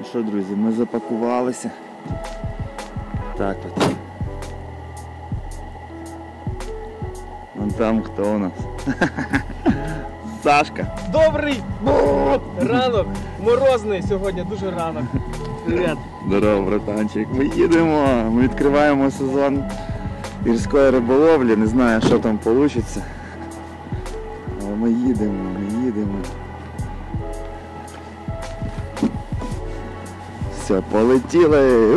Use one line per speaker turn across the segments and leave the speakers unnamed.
Ну що, друзі, ми запакувалися. Так от. Вон там хто у нас? Сашка.
Добрий ранок! Морозний сьогодні, дуже ранок. Привіт.
Здорово, братанчик. Ми їдемо, ми відкриваємо сезон гірської риболовлі. Не знаю, що там вийде. Але ми їдемо, ми їдемо. Все, полетіли.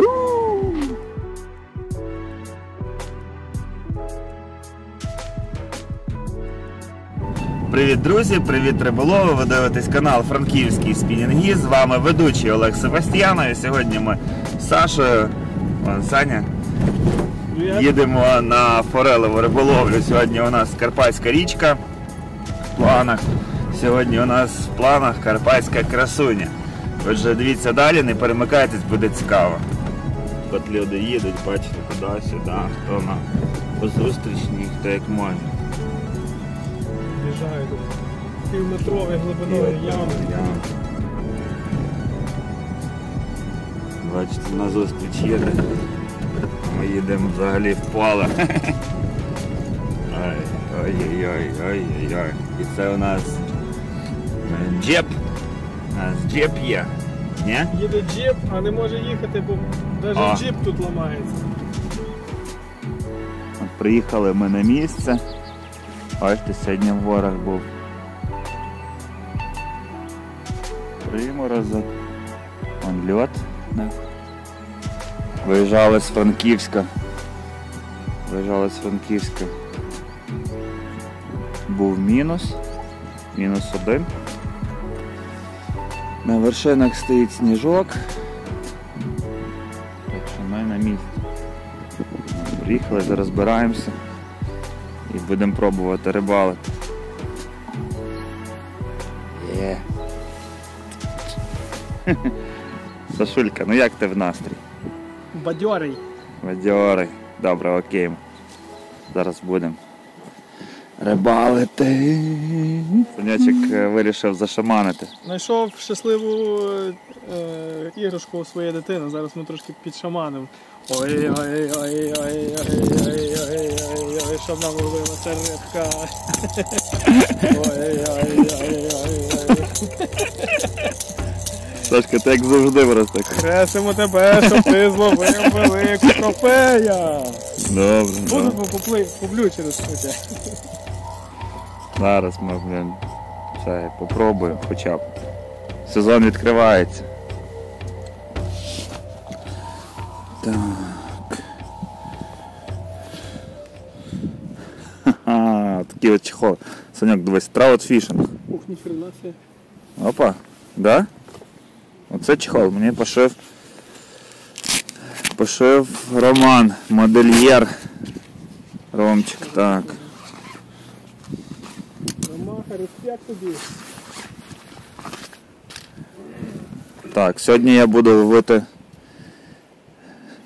Привіт, друзі! Привіт, риболови! Ви дивитесь канал Франківський Спінінги. З вами ведучий Олег Севастьянов. І сьогодні ми з Сашою, вон Саня, їдемо на форелеву риболовлю. Сьогодні у нас Карпатська річка в планах. Сьогодні у нас в планах Карпатська красуня. Отже, дивіться далі, не перемикайтесь, буде цікаво. От люди їдуть, бачите, туди-сюди, хто на позустрічній, хто як може.
Біжаю тут. Півметрової глибиною ями.
Бачите, на зустріч їде. Ми їдемо взагалі в поле. Ой, Ой-ой-ой, ой-ой-ой. І це у нас е, джеп. У нас джеп є. Ні?
Їде джип, а не може їхати, бо навіть джип тут ламається.
От приїхали ми на місце. Бачите, сьогодні в був. Приморозок. Вон льот. Виїжджали з Франківська. Виїжджали з Франківська. Був мінус. Мінус один. На вершинах стоїть сніжок. Так що ми на місці. Приїхали, зараз збираємося і будемо пробувати рибалити. Є. Сашулька, ну як ти в настрій?
Бадьорий.
Бадьорий. Добре, окей. Зараз будемо рибалити. Сонячик е, вирішив зашаманити.
Знайшов щасливу е, іграшку у своєї дитини. Зараз ми трошки підшаманимо. ой щоб нам ловилася рибка. Ой-ой-ой-ой-ой.
Сашка, ти як завжди просто.
Хресимо тебе, щоб ти зловив велику трофея.
Добре.
Буду
добре.
поплю через це.
Зараз ми, блін, це попробуємо хоча б. Сезон відкривається. Ха-ха, такий от чехол. Саньок, дивись, траутфішинг.
Ух, ніхрена себе.
Опа, да? Оце чехол, мені пошив. Пошив Роман, модельєр. Ромчик, так.
Ромаха, респект тобі.
Так, сьогодні я буду ловити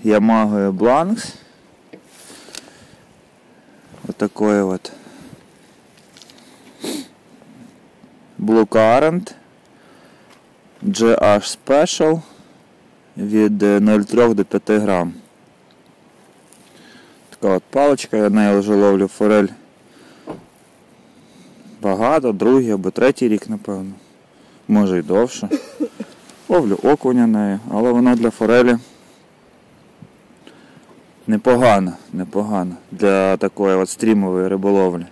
Ямагою Бланкс. Current GH Special від е, 0,3 до 5 грам. Така от паличка, я нею вже ловлю форель багато, другий або третій рік, напевно. Може й довше. Ловлю окуня нею, але вона для форелі непогана, непогана для такої от стрімової риболовлі.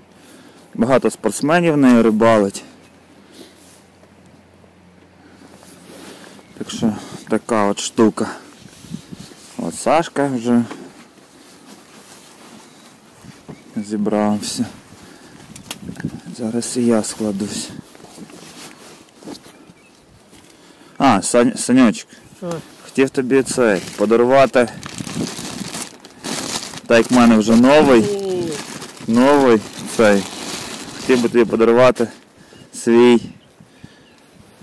Багато спортсменів нею рибалить. Так що така от штука. От Сашка вже зібрався. Зараз і я складусь. А,
А.
хотів тобі цей подарувати. Так як в мене вже новий, новий цей. Хотів би тобі подарувати свій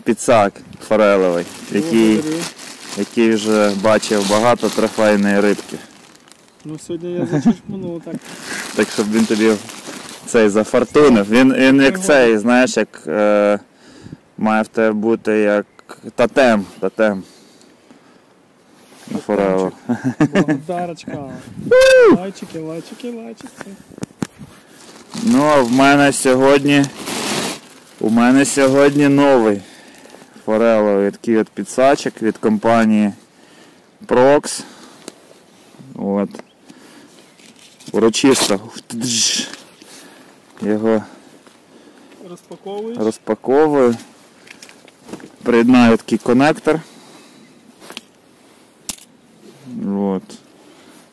підсак форелевий, який, який вже бачив багато трофейної рибки.
Ну сьогодні я зачерпнув так.
Так щоб він тобі цей зафортунив. Він, він як цей, знаєш, як е, має в тебе бути як тотем. тотем. На форелу.
Благодарочка. Лайчики, лайчики, лайчики.
Ну, а в мене сьогодні. У мене сьогодні новий фореловий такий от підсачок від компанії Prox. От. Урочисто. Його розпаковую. Приєднаю такий конектор. От.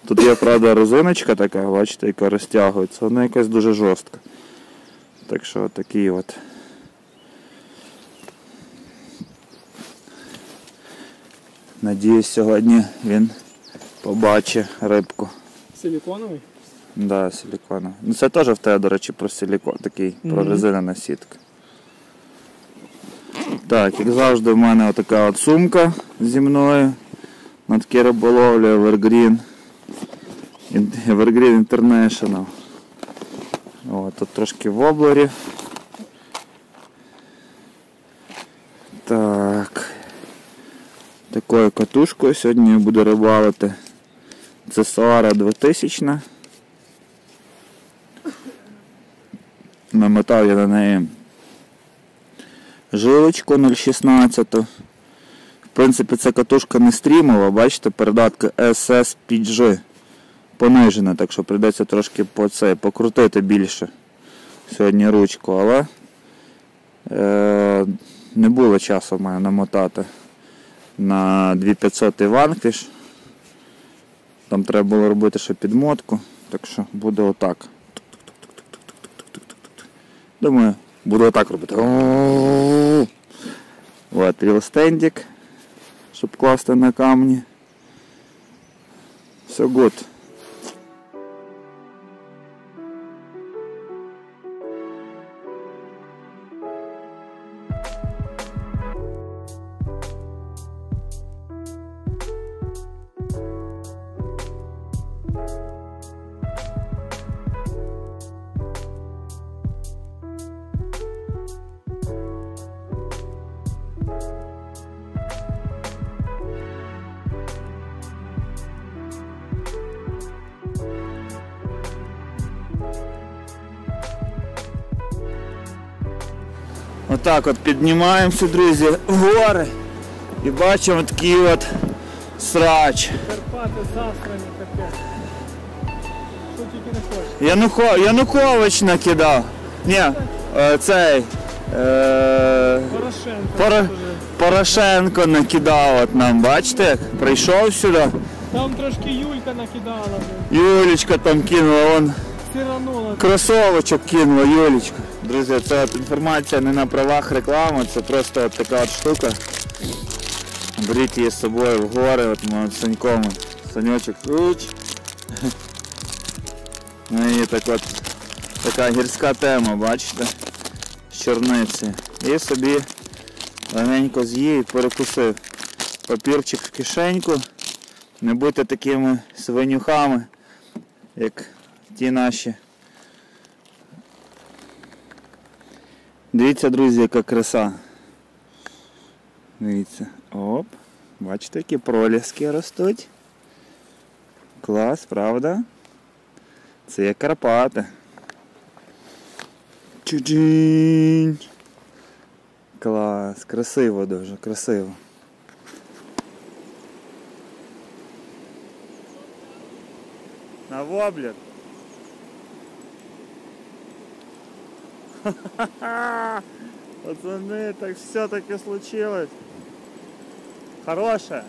Тут є, правда, резиночка така, бачите, яка розтягується, вона якась дуже жорстка. Так що такий от. Надіюсь, сьогодні він побачить рибку.
Силіконовий.
Да, силікона. Ну це теж в тебе, до речі, про силікон, такий
Мгм.
прорезинена сітка. Так, як завжди, в мене отака от сумка зі мною. На такі риболовлі Evergreen. Evergreen International. О, тут трошки воблерів. Так. Катушкою сьогодні буду рибалити. Це Соара 2000. Намотав я на неї жилочку 0,16. В принципі, ця катушка не стрімова, бачите, передатка SSPG понижена, так що прийдеться трошки по це, покрутити більше сьогодні ручку, але е, не було часу в мене намотати на 2500 ванквіш. Там треба було робити ще підмотку, так що буде отак. Думаю, буду отак робити. От, рілстендик, щоб класти на камні. Все гуд. Отак от піднімаємося, друзі, в гори і бачимо такий от срач.
Карпати засрані капець. Що тільки не.
Януко... Янукович накидав. Ні, е, цей. Е...
Порошенко.
Пора- Порошенко накидав от нам, бачите, як прийшов сюди.
Там трошки Юлька накидала. блін.
Юлічка там кинула, он
Сиранула.
кросовочок кинула, Юлічка. Друзі, це от інформація не на правах реклами, це просто от така от штука. Беріть її з собою в гори, от ми з Саньком. Саньочок. уч. Ну і так от така гірська тема, бачите? З чорниці. І собі легенько з'їв і перекусив. Папірчик в кишеньку. Не будьте такими свинюхами, як ті наші. Дивіться, друзі, яка краса. Дивіться. Оп. Бачите, які проліски ростуть. Клас, правда? Це є Карпати. Чуджінь. Клас, красиво дуже, красиво. На воблер. Пацаны, так все-таки случилось. Хорошая.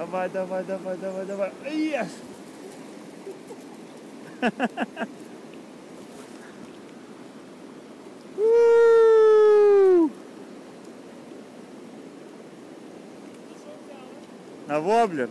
Давай, давай, давай, давай, давай. У! На воблер.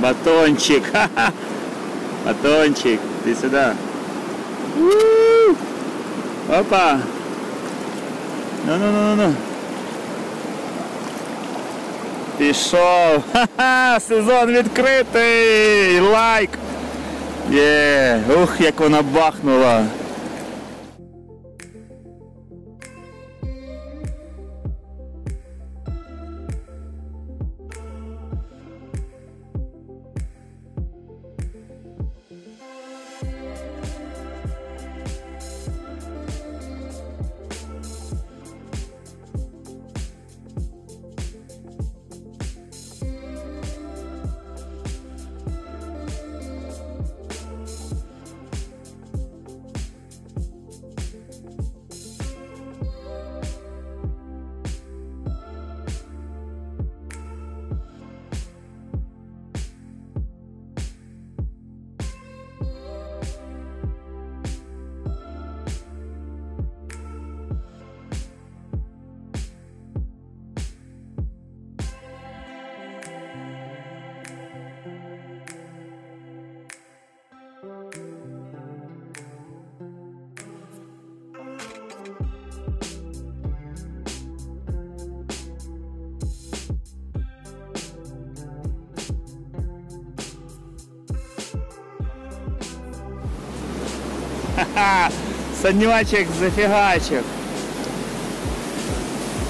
Батончик. Ха-ха. Батончик. Иди сюда. У! Опа. Ну-ну-ну-ну. Пішов. Ха-ха! Сезон відкритий! Лайк! Є! Ух, як вона бахнула! Ха-ха! Санечек зафігачив.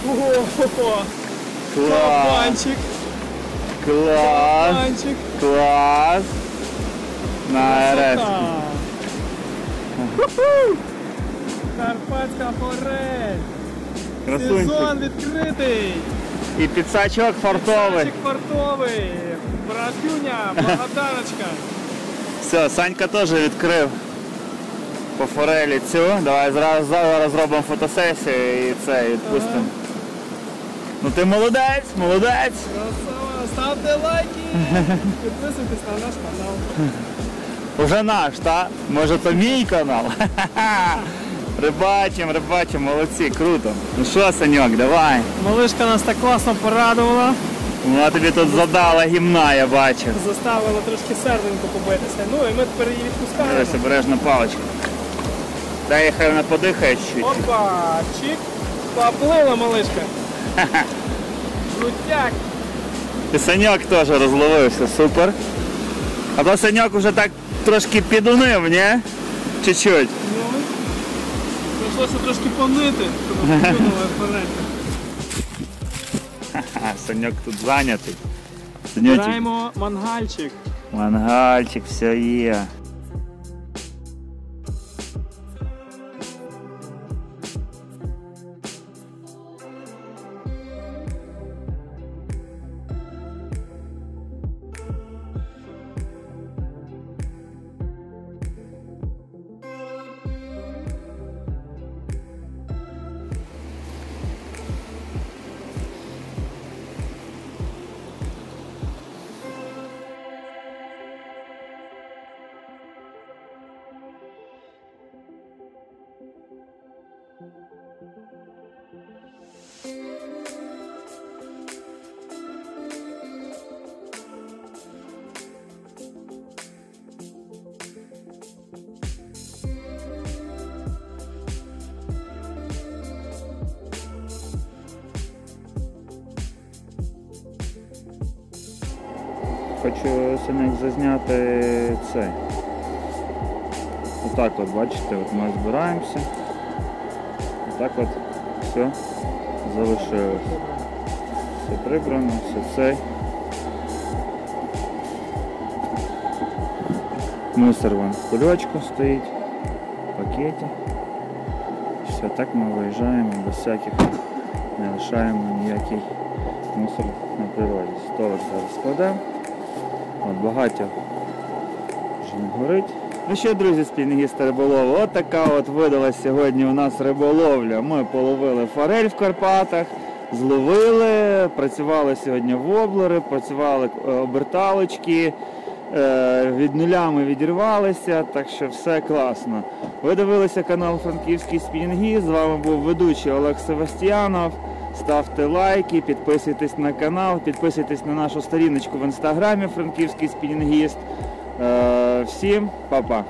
Ого,
Клас!
Кабанчик,
Клас!
кабанчик.
Клас! Нарешті.
Красота. Карпатська форель. Сезон
Красунчик.
відкритий.
І підсачок фартовий.
Сачик фартовий. Братюня, благодарочка.
Все, Санька теж відкрив По форелі цю. Давай зразу зараз зробимо фотосесію і це і відпустимо. Ну ти молодець, молодець.
Красава. Ставте лайки. Підписуйтесь на наш канал.
Уже наш, так? Може то мій канал? Рибачим, рибачим, молодці, круто. Ну що, Саньок, давай.
Малишка нас так класно порадувала.
Вона тобі тут задала гімна, я бачу.
Заставила трошки серденько побитися. Ну і ми тепер її відпускаємо.
Дивись, обережна паличка. Дай хай вона подихає чуть.
Опа, чик. Поплила малишка. Крутяк.
І Саньок теж розловився, супер. А то Саньок вже так трошки підунив, ні? Чуть-чуть.
Ну, прийшлося трошки понити, щоб викинули форель.
Ха, Саньок тут зайнятий. Саньочок,
Збираємо мангальчик.
мангальчик, все є. Хочу сьогодні зазняти цей. Отак от, бачите, от ми збираємося. Отак от все залишилось. Все прибрано, все цей. Мусор вон в кульочку стоїть, в пакеті. Все, так ми виїжджаємо без всяких, не лишаємо ніякий мусор на природі. Столик зараз складемо. От багаття вже не горить. Ну що, друзі, спільнігісти риболови, от така от видалась сьогодні у нас риболовля. Ми половили форель в Карпатах, зловили, працювали сьогодні воблери, працювали е, оберталочки. Е, Від нуля ми відірвалися, так що все класно. Ви дивилися канал Франківський Спінінги. З вами був ведучий Олег Севастіянов. Ставте лайки, підписуйтесь на канал, підписуйтесь на нашу сторіночку в інстаграмі Франківський Спінінгіст. Е, Всім па-па!